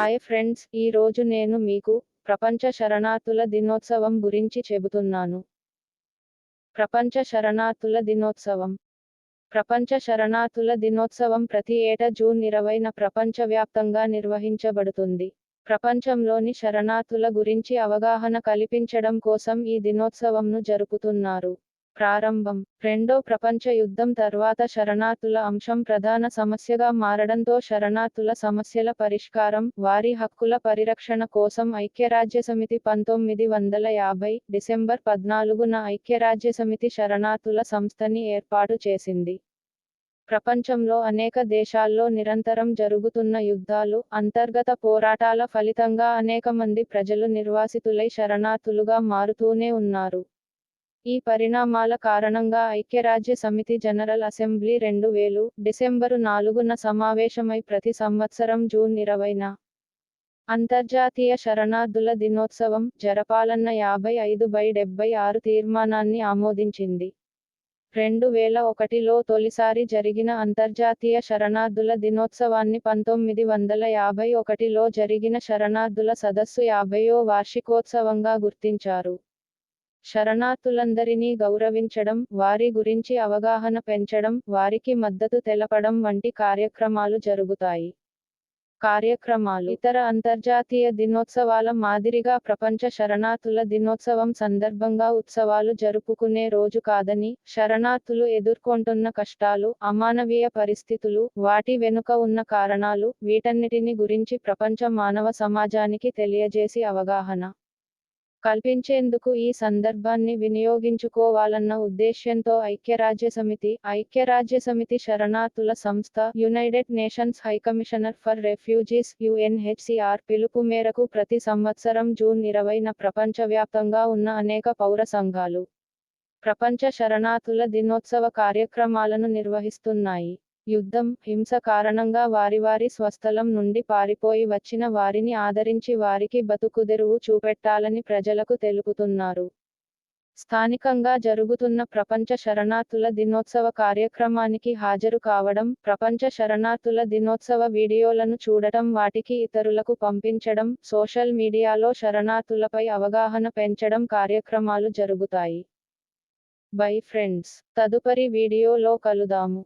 Hi friends ఈ రోజు నేను మీకు ప్రపంచ శరణార్థుల దినోత్సవం గురించి చెబుతున్నాను. ప్రపంచ శరణార్థుల దినోత్సవం. ప్రపంచ శరణార్థుల దినోత్సవం ప్రతి ఏటా జూన్ ఇరవైన ప్రపంచవ్యాప్తంగా నిర్వహించబడుతుంది. ప్రపంచంలోని శరణార్థుల గురించి అవగాహన కల్పించడం కోసం ఈ దినోత్సవంను జరుపుతున్నారు. ప్రారంభం. రెండో ప్రపంచ యుద్ధం తర్వాత శరణార్థుల అంశం ప్రధాన సమస్యగా మారడంతో శరణార్థుల సమస్యల పరిష్కారం వారి హక్కుల పరిరక్షణ కోసం ఐక్యరాజ్యసమితి పంతొమ్మిది వందల యాభై డిసెంబర్ పద్నాలుగున ఐక్యరాజ్యసమితి శరణార్థుల సంస్థని ఏర్పాటు చేసింది. ప్రపంచంలో అనేక దేశాల్లో నిరంతరం జరుగుతున్న యుద్ధాలు అంతర్గత పోరాటాల ఫలితంగా అనేక మంది ప్రజలు నిర్వాసితులై శరణార్థులుగా మారుతూనే ఉన్నారు. ఈ పరిణామాల కారణంగా ఐక్యరాజ్య సమితి జనరల్ అసెంబ్లీ రెండు వేలు డిసెంబరు నాలుగున సమావేశమై ప్రతి సంవత్సరం జూన్ ఇరవైన అంతర్జాతీయ శరణార్థుల దినోత్సవం జరపాలన్న యాభై ఐదు బై డెబ్బై ఆరు తీర్మానాన్ని ఆమోదించింది. రెండు వేల ఒకటిలో తొలిసారి జరిగిన అంతర్జాతీయ శరణార్థుల దినోత్సవాన్ని పంతొమ్మిది వందల యాభై ఒకటిలో జరిగిన శరణార్థుల సదస్సు యాభైయో వార్షికోత్సవంగా గుర్తించారు. శరణార్థులందరినీ గౌరవించడం వారి గురించి అవగాహన పెంచడం వారికి మద్దతు తెలపడం వంటి కార్యక్రమాలు జరుగుతాయి. కార్యక్రమాలు ఇతర అంతర్జాతీయ దినోత్సవాల మాదిరిగా ప్రపంచ శరణార్థుల దినోత్సవం సందర్భంగా ఉత్సవాలు జరుపుకునే రోజు కాదని శరణార్థులు ఎదుర్కొంటున్న కష్టాలు అమానవీయ పరిస్థితులు వాటి వెనుక ఉన్న కారణాలు వీటన్నిటిని గురించి ప్రపంచ మానవ సమాజానికి తెలియజేసి అవగాహన కల్పించేందుకు ఈ సందర్భాన్ని వినియోగించుకోవాలన్న ఉద్దేశ్యంతో ఐక్యరాజ్యసమితి ఐక్యరాజ్యసమితి శరణార్థుల సంస్థ United Nations high commissioner for refugees UNHCR పిలుపు మేరకు ప్రతి సంవత్సరం జూన్ ఇరవైన ప్రపంచవ్యాప్తంగా ఉన్న అనేక పౌర సంఘాలు ప్రపంచ శరణార్థుల దినోత్సవ కార్యక్రమాలను నిర్వహిస్తున్నాయి. యుద్ధం హింస కారణంగా వారి వారి స్వస్థలం నుండి పారిపోయి వచ్చిన వారిని ఆదరించి వారికి బతుకుదెరువు చూపెట్టాలని ప్రజలకు తెలుపుతున్నారు. స్థానికంగా జరుగుతున్న ప్రపంచ శరణార్థుల దినోత్సవ కార్యక్రమానికి హాజరు కావడం ప్రపంచ శరణార్థుల దినోత్సవ వీడియోలను చూడటం వాటికి ఇతరులకు పంపించడం సోషల్ మీడియాలో శరణార్థులపై అవగాహన పెంచడం కార్యక్రమాలు జరుగుతాయి. బై ఫ్రెండ్స్ తదుపరి వీడియోలో కలుదాము